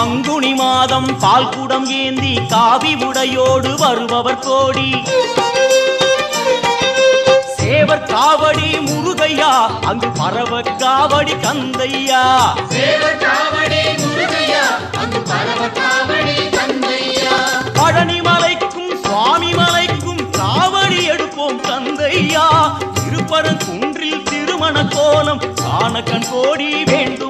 பங்குனி மாதம் பால் குடம் ஏந்தி காவி உடையோடு வருபவர் கோடி. சேவர் காவடி முருகையா அங்கு பரவ காவடி கந்தையா சேவக்காவடி முருகையா அங்கு பரவ காவடி தந்தையா. பழனி மலைக்கும் சுவாமி மலைக்கும் காவடி எடுப்போம் கந்தையா திருப்பரங்குன்றில் திருமண கோலம் காண கண் கோடி வேண்டும்